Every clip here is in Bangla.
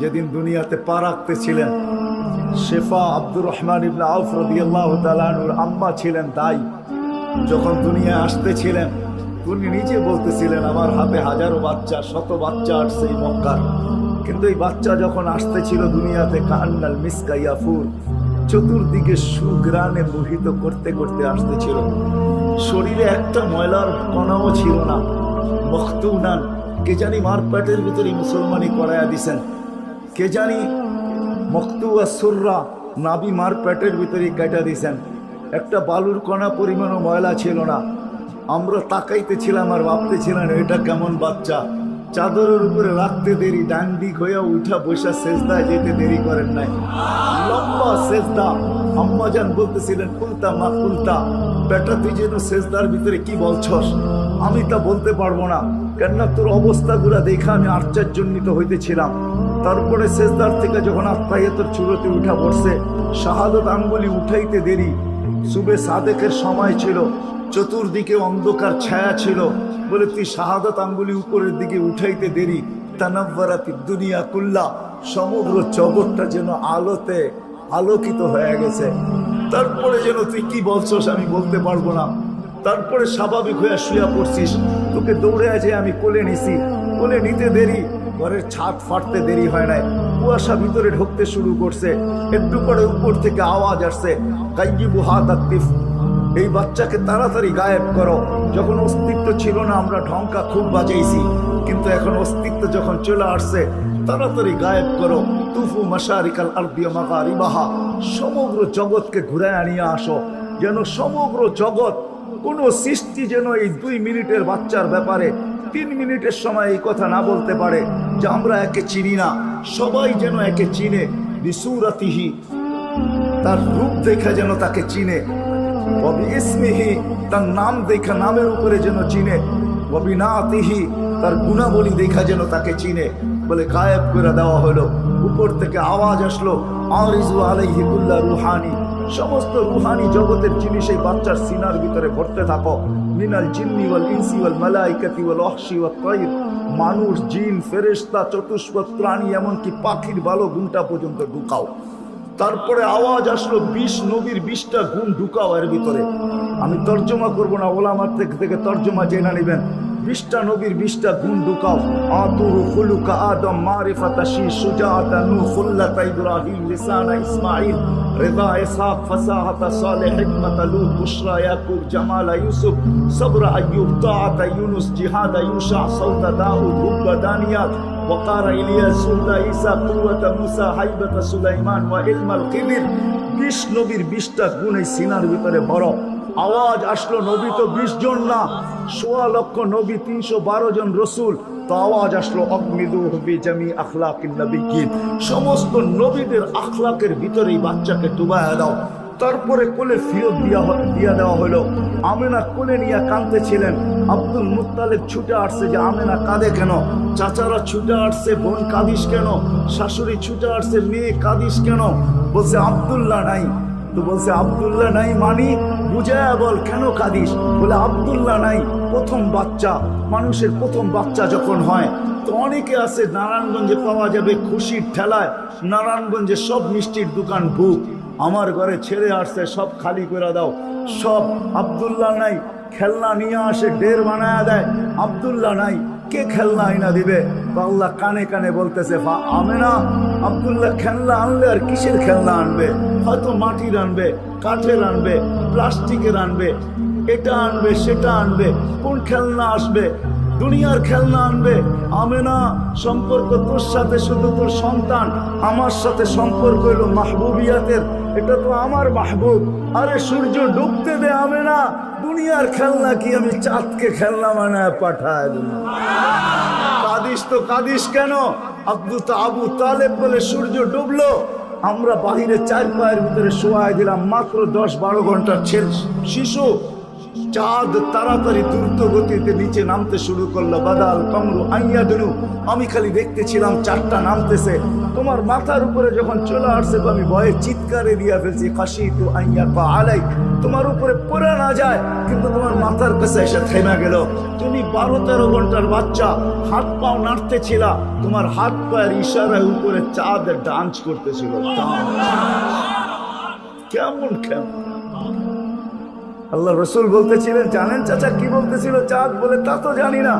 যেদিন দুনিয়াতে পা রাখতেছিলেন, শেফা আব্দুর রহমান ইবনে আউফ রাদিয়াল্লাহু তাআলা আনহুর আম্মা ছিলেন তাই যখন দুনিয়ায় আসতেছিলেন, উনি নিজে বলতেছিলেন, আমার হাতে হাজারো বাচ্চা, শত বাচ্চা আসছে এই মক্কার। কিন্তু এই বাচ্চা যখন আসতেছিল দুনিয়াতে, কান্নাল মিসকা ইয়াফুর, চতুর্দিকে সুগ্রানে মোহিত করতে করতে আসতেছিল। শরীরে একটা ময়লার কণাও ছিল না। মখতুনান, কে জানি মার পেটের ভিতরে মুসলমানি করাইয়া দিছেন। কে জানি? মখতুয়া সুররা নাবি মার পেটের ভিতরে কেটে দিছেন। একটা বালুর কণা পরিমাণও ময়লা ছিল না। আমরা তাকাইতেছিলাম আর ভাবতেছিলাম, এটা কেমন বাচ্চা? চাদরের উপরে রাখতে দেরি, ডান দিক হইয়া উঠা বসা সেজদায় যেতে দেরি করেন নাই। লম্বা সেজদা। আম্মাজান বলতেছিলেন কুলতা মা কুলতা বেটা, তুই যেন সেজদার ভিতরে কি বলছস? আমি তা বলতে পারব না। কেননা তোর অবস্থাগুলা দেখে আমি আশ্চর্যজনিত হইতেছিলাম। তারপরে শেষদার থেকে যখন আত্মাইয়াতের চুরোতে উঠা পড়ছে, শাহাদত আঙ্গুলি উঠাইতে দেরি। সুবে সাদেকের সময় ছিল, চতুর্দিকে অন্ধকার ছায়া ছিল বলে তুই শাহাদত আঙ্গুলি উপরের দিকে উঠাইতে দেরি। তানাব্বারাতি দুনিয়া কুল্লা, সমগ্র জগৎটা যেন আলোতে আলোকিত হয়ে গেছে। তারপরে যেন তুই কি বলছস আমি বলতে পারব না। তারপরে স্বাভাবিক হয়ে শুয়া পড়ছিস। তোকে দৌড়ে আছে আমি কোলে নিছি। কোলে নিতে দেরি। ঘরের ছাদ ফাটতে দেরি হয় নাই। কুয়াশা ভিতরে ঢুকতে শুরু করছে। একটু পরে উপর থেকে আওয়াজ আসছে এই বাচ্চাকে তাড়াতাড়ি গায়েব করো। যখন অস্তিত্ব ছিল না, আমরা ঢঙ্কা খুব বাজাইছি। কিন্তু এখন অস্তিত্ব যখন চলে আসছে, তাড়াতাড়ি গায়েব করো। তুফু মাসারিকাল আরদিয়া মাগারিবাহা, সমগ্র জগৎকে ঘুরে আনিয়ে আসো। যেন সমগ্র জগৎ, কোনো সৃষ্টি যেন এই দুই মিনিটের বাচ্চার ব্যাপারে তিন মিনিটের সময় এই কথা না বলতে পারে যে আমরা একে চিনি না। সবাই যেন একে চিনে। বিসুরাতিহি, তার রূপ দেখা যেন তাকে চিনে। ববি ইসমিহি তার নাম দেখা, নামের উপরে যেন চিনে। ববি না তিহি তার গুণাবলী দেখা যেন তাকে চিনে। বলে গায়েব করে দেওয়া হলো। উপর থেকে আওয়াজ আসলো, আরিজু আলাইহিবুল্লাহ রুহানি। সমস্ত রুহানি জগতের জিনিস এই বাচ্চার সিনার ভিতরে ভরতে থাকো। মিনাল জিন্নি ওয়াল ইনসি ওয়াল মালাইকাতি ওয়াল ওয়াহশি ওয়াত তাইর। মানুষ, জিন, ফেরেশতা, চতুষ্পদ, প্রাণী, এমনকি পাখির ভালো গুণটা পর্যন্ত ঢুকাও। তারপরে আওয়াজ আসলো বিশ, নবীর বিশটা গুণ ঢুকাও এর ভিতরে। আমি তর্জমা করব না, ওলামার থেকে তর্জমা জেনে নেবেন। বিশটা নবীর বিশটা গুণ ঢুকাও আতুরু খুলুকা আদম মারিফাতা শি সুজাআতা নূহ খুল্লাতা ইব্রাহিম লিসানা ইসমাঈল রিদা ইসহাক ফাসাহাতা সালেহ হিকমাতা লূত বুশরা ইয়াকুব জামালা ইউসুফ সবরা আইয়ুব তাআতা ইউনুস জিহাদা ইউশা সাউতা দাউদ হুব্বা দানিয়াত وقار إلياس سلطة عيسى قوة موسى হাইবত সুলাইমান ওয়া ইলমাল কিবির বিশ নবীর বিশটা গুণ এই সিনার ভিতরে বড় আওয়াজ আসলো নবী তো বিশ জন না, সোয়া লক্ষ নবী, তিনশো বারো জন রসুল। তো আওয়াজ আসলো অগ্নিদু হবি জামি আখলাকিন নবীকিন সমস্ত নবীদের আখলাকের ভিতরে এই বাচ্চাকে ডুবাইয়া দাও। তারপরে কোলে ফিরত দিয়া দিয়া দেওয়া হলো। আমেনা কোলে নিয়ে কাঁদতেছিলেন। আব্দুল মুত্তালেব ছুটে আসছে যে, আমেনা, কাঁদে কেন? চাচারা ছুটে আসছে, বোন, কাঁদিস কেন? শাশুড়ি ছুটে আসছে, মেয়ে, কাঁদিস কেন? বলছে, আব্দুল্লাহ নাই। তো বলছে, আব্দুল্লাহ নাই মানি বুঝায় বল কেন কাঁদিস? বলে, আব্দুল্লাহ নাই, প্রথম বাচ্চা, মানুষের প্রথম বাচ্চা যখন হয়, তো অনেকে আছে নারায়ণগঞ্জে পাওয়া যাবে খুশির ঠেলায়, নারায়ণগঞ্জে সব মিষ্টির দোকান বুক আমার ঘরে ছেড়ে আসছে, সব খালি করে দাও, সব আব্দুল্লাহ নাই, খেলনা নিয়ে আসে ডের বানায় দেয়, আব্দুল্লাহ নাই কে খেলনা আইনা দিবে? আল্লাহ কানে কানে বলতেছে, "ফা, আমেনা, আব্দুল্লাহ খেলনা আনলে আর কিসের খেলনা আনবে? হয়তো মাটির আনবে, কাঠের আনবে, প্লাস্টিকের আনবে, এটা আনবে, সেটা আনবে, কোন খেলনা আসবে? দুনিয়ার খেলনা আনবে। আমেনা, সম্পর্ক তোর সাথে শুধু তোর সন্তান, আমার সাথে সম্পর্ক হলো মাহবুবিয়াতের। এটা তো আমার মাহবুব। আরে সূর্য ডুবতে দে, আমেনা। দুনিয়ার খেলনা কি আমি চাঁদকে খেলনা বানায় পাঠায় কাদিস তো কাদিস কেন? আব্দু তো আবু তালেব বলে সূর্য ডুবলো। আমরা বাহিরে চার পায়ের ভিতরে শোয়াই দিলাম, মাত্র দশ বারো ঘণ্টার ছেলে শিশু চাঁদ তাড়াতাড়ি দ্রুত গতিতে নিচে নামতে শুরু করল। বাদাল কমরু আইয়া দিলু আমি খালি দেখতেছিলাম চারটা নামতেছে। তোমার মাথার উপরে যখন চলে আসছে আমি ভয়ে চিৎকারে দিয়া ফেলছি কাশি তো আইয়া পা আলাই তোমার উপরে পড়ে না যায়, কিন্তু তোমার মাথার কাছে এসে থেমে গেল। তুমি বারো তেরো ঘণ্টার বাচ্চা, হাত পাও নাড়তেছিলা। তোমার হাত পায়ের ইশারায় উপরে চাঁদ ডান্স করতেছিল। কেমন কেমন? আল্লাহ রসুল বলতেছিলেন, জানেন চাচা কি বলতেছিল? চাঁদ বলে, তা তো জানি না।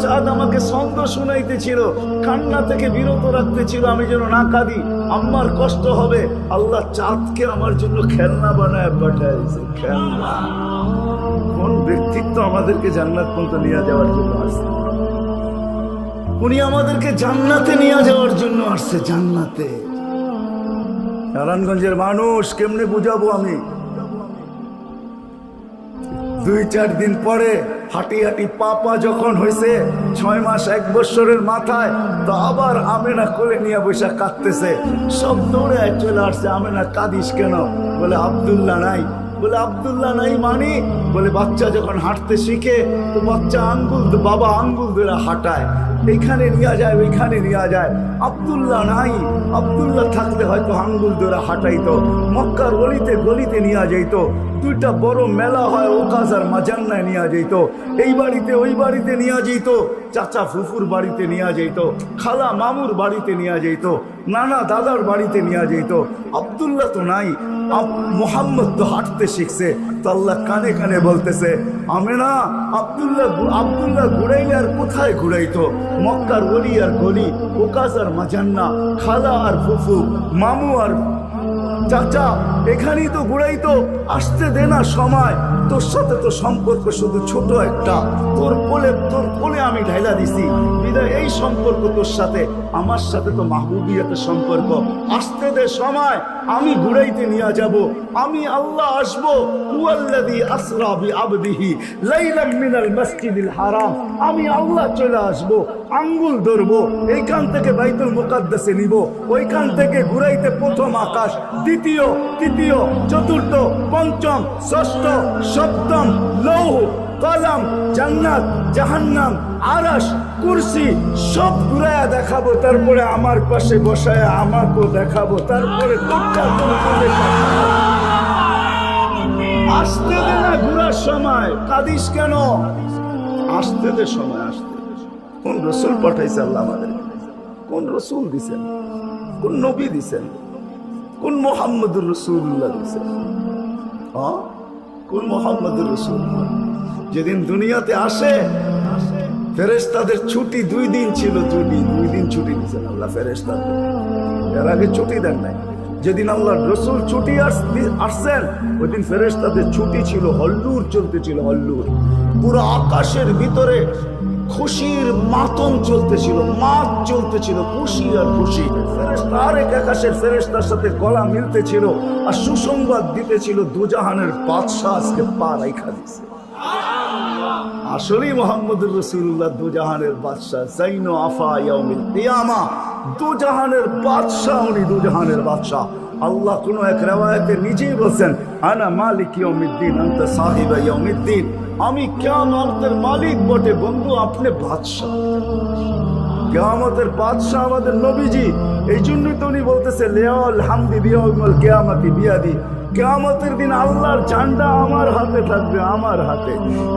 চাঁদ আমাকে কান্না থেকে আমি যেন না কাঁদি। আমার কষ্ট হবে, আল্লাহ চাঁদকে আমার জন্য খেলনা বানায় খেলনা। কোন ব্যক্তিত্ব আমাদেরকে জান্নাত পর্যন্ত নিয়ে যাওয়ার জন্য আসছে? উনি আমাদেরকে জান্নাতে নিয়ে যাওয়ার জন্য আসছে, জান্নাতে। নারায়ণগঞ্জের মানুষ, কেমনে বুঝাবো আমি? দুই চার দিন পরে হাঁটি হাঁটি পাপা যখন হয়েছে ছয় মাস এক বছরের মাথায়, তো আবার আমেনা কোলে নিয়ে বৈশা কাঁদতেছে। সব দৌড়ে চলে আসছে, আমেনা, কাঁদিস কেন? বলে, আবদুল্লাহ নাই। বলে, আবদুল্লাহ নাই মানি? বলে, বাচ্চা যখন হাঁটতে শিখে, তো বাচ্চা আঙ্গুল, বাবা আঙ্গুল ধরে হাঁটায়। এইখানে নিয়ে যায়, ওইখানে নিয়ে যায়। আবদুল্লাহ নাই, আবদুল্লাহ থাকলে হয়তো আঙ্গুল ধরে হাঁটাইতো, মক্কার গলিতে গলিতে নিয়ে যাইতো। দুইটা বড় মেলা হয়, ওকাজ আর মাজান্নায় নিয়ে যাইতো। এই বাড়িতে ওই বাড়িতে নিয়ে যেত চাচা ফুফুর বাড়িতে নিয়ে যেত খালা মামুর বাড়িতে নিয়ে যেত নানা দাদার বাড়িতে নিয়ে যেত আবদুল্লাহ তো নাই মোহাম্মদ তো হাঁটতে শিখছে, তো আল্লাহ কানে কানে বলতেছে আমি না আবদুল্লাহ আবদুল্লাহ ঘুরাইলে আর কোথায় ঘুরাইতো? মক্কার গলি আর গলি ওকাজ আর মাজান্না, খালা আর ফুফু, মামু আর চাচা, এখানেই তো ঘুরাই তো আসতে দে না সময়। তোর সাথে তো সম্পর্ক শুধু ছোট একটা। তোর কোলে তোর কোলে আমি ঢাইলা দিছি। বিদায়, এই সম্পর্ক তোর সাথে, আমার সাথে তো মাহবুবিয়াতের সম্পর্ক। আসতে দে সময়, আমি ঘুরাইতে নিয়ে যাব। আমি আল্লাহ আসব। হুয়াল্লাযী আসরা বিআবদিহি লাইলাম মিনাল মসজিদিল হারাম। আমি আল্লাহ চলে আসব। আঙ্গুল ধরবো, এইখান থেকে বাইতুল মুকাদ্দাসে নিব, ওইখান থেকে ঘুরাইতে প্রথম আকাশ, দ্বিতীয়, তৃতীয়, চতুর্থ, পঞ্চম, ষষ্ঠ, সপ্তম, লৌহ, কলম, জান্নাত, জাহান্নাম, আরশ, কুরসি, সব ঘুরায়া দেখাবো, তারপরে আমার পাশে বসায় আমাকেও দেখাবো, তারপরে আসতে দে না ঘুরার সময়, কাদিস কেন আসতে দে সময়, আসতে। কোন রসুল পাঠাইছে আল্লাহ আমাদের কোন রসুল দিছেন? কোন নবী দিছেন? কোন মোহাম্মদুর রসুল্লাহ দিছেন? হ্যাঁ? কোন মোহাম্মদুর রসুল্লাহ? যেদিন দুনিয়াতে আসে, ফেরেশতাদের ছুটি দুই দিন ছিল ছুটি দুই দিন ছুটি দিয়েছেন আল্লাহ ফেরেশতাদের। এর আগে ছুটি দেন নাই। যেদিন আল্লাহ রসুল ছুটি আস- আসছেন ওই দিন ফেরেশতাদের ছুটি ছিল, হল্লুর চলতে ছিল, হল্লুর। পুরো আকাশের ভিতরে খুশির মাতন চলতেছিল, মাত চলতেছিল, খুশি আর খুশি। ফেরেশতা আরেক আকাশের ফেরেশতার সাথে গলা মিলতেছিল আর সুসংবাদ দিতেছিল, দুজাহানের বাদশাহ আজকে পা রাইখা দিছে আসলেই মোহাম্মদুর রসুল্লাহ দুজাহানের বাদশাহ জাইনো আফা ইয়াউমিল কিয়ামা। দুজাহানের বাদশাহ, উনি দুজাহানের বাদশাহ। আল্লাহ কোন এক রেওয়ায়তে নিজেই বলছেন, আনা মালিক ইয়মিদ্দিন আন্ত সাহিব ইয়মিদ্দিন আমি কিয়ামতের মালিক বটে, বন্ধু, আপনি বাদশাহ। কেয়ামতের বাদশাহ আমাদের নবীজি। এই জন্যই তো উনি বলতেছে লেয়াল হামদি বিয়াউল কেয়ামতি বিয়াদি। কেয়ামতের দিন আল্লাহর ঝান্ডা আমার হাতে থাকবে, আমার হাতে।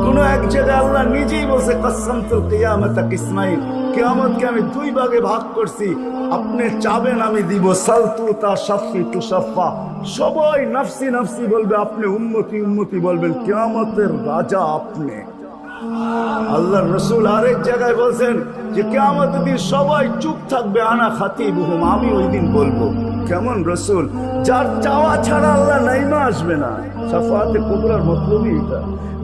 কোনো এক জায়গায় আল্লাহ নিজেই বলছে, কসম তো কেয়ামত ইসমাইল। কেয়ামতকে আমি দুই ভাগে ভাগ করছি। আপনি চাবেন আমি দিব। সালতু তা সাফি তু সাফা। সবাই নাফসি নাফসি বলবে, আপনি উন্মতি উন্মতি বলবেন। কেয়ামতের রাজা আপনি। আল্লাহ রসুল আরেক জায়গায় বলছেন যে কেমন দিন সবাই চুপ থাকবে, আনা খাতি বহুম আমি ওই দিন বলব। কেমন রসুল? যার চাওয়া ছাড়া আল্লাহ নাইমা আসবে না। সাফাতে কুবরার মতলবই এটা।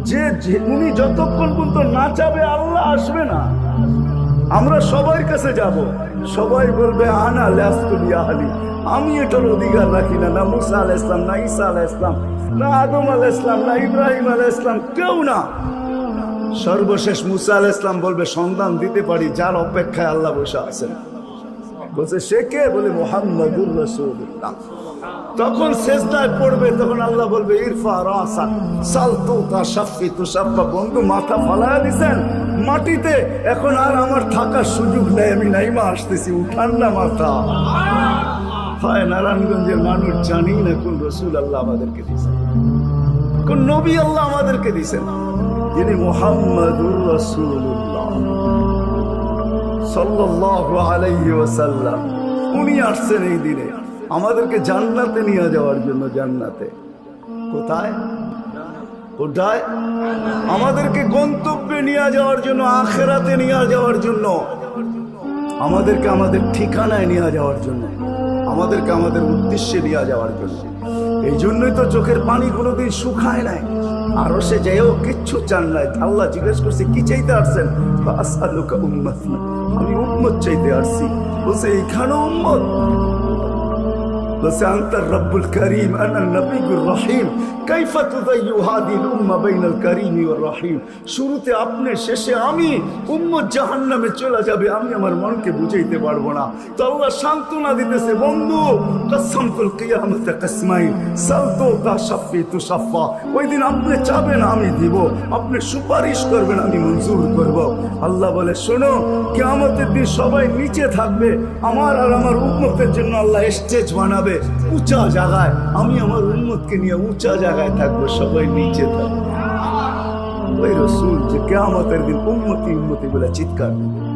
যে উনি যতক্ষণ পর্যন্ত না চাবে আল্লাহ আসবে না। আমরা সবার কাছে যাব। সবাই বলবে, আনা ল্যাস্তুল আমি এটার অধিকার রাখি না। না মুসা আল ইসলাম না ঈসা আল ইসলাম না আদম আল ইসলাম না ইব্রাহিম আল ইসলাম কেউ না। সর্বশেষ মুসা আল ইসলাম বলবে, সন্ধান দিতে পারি যার অপেক্ষায় আল্লাহ বসে আছেন। বলছে, সে কে? বলে, মোহাম্মদুর তখন শেষদায় পড়বে, তখন আল্লাহ বলবে, ইরফা রাসা, সালতু তা সাফি তু সাফা বন্ধু, মাথা ফালায়া দিছেন। মাটিতে এখন আর আমার থাকার সুযোগ নেই, আমি নাইমা আসতেছি, উঠান না মাথা। হয় নারায়ণগঞ্জের মানুষ জানি না কোন রসুল আল্লাহ আমাদেরকে দিয়েছেন। কোন নবী আল্লাহ আমাদেরকে দিয়েছেন। যিনি মোহাম্মদুর রসুল্লাহ ওয়াসাল্লাম। উনি আসছেন এই দিনে। আমাদেরকে জান্নাতে নিয়ে যাওয়ার জন্য জান্নাতে। কোথায়? কোথায়? আমাদেরকে গন্তব্যে নিয়ে যাওয়ার জন্য, আখেরাতে নিয়ে যাওয়ার জন্য। আমাদেরকে আমাদের ঠিকানায় নিয়ে যাওয়ার জন্য। আমাদেরকে আমাদের উদ্দেশ্যে নিয়ে যাওয়ার জন্য। এই জন্যই তো চোখের পানি কোনোদিন শুকায় নাই। আরও সে যেও কিচ্ছু চান নাই। আল্লাহ জিজ্ঞেস করছে, কি চাইতে আসছেন। আমি উম্মত চাইতে আসছি। বলছে, এইখানে উম্মত। بس أنت الرب الكريم أنا النبي الرحيم كيف تضيع هذه الأمة بين الكريم والرحيم শুরুতে আপনি শেষে আমি উম্মত জাহান্নামে চলে যাবে আমি আমার মনকে বুঝাইতে পারবো না তো আল্লাহ সান্ত্বনা দিতেছে বন্ধু কসমতুল কিয়ামত কসমাই সালতু তা শাফি তু শাফা ওই দিন আপনি চাবেন আমি দিব আপনি সুপারিশ করবেন আমি মঞ্জুর করব আল্লাহ বলে শোনো কিয়ামতের দিন সবাই নিচে থাকবে আমার আর আমার উম্মতের জন্য আল্লাহ স্টেজ বানাবে উঁচা জায়গায়, আমি আমার উন্মতকে নিয়ে উঁচা জায়গায় থাকব, সবাই নিচে থাকব। ওই রসুল যে কেমতের দিন উন্মতি উন্মতি বলে চিৎকার দিবে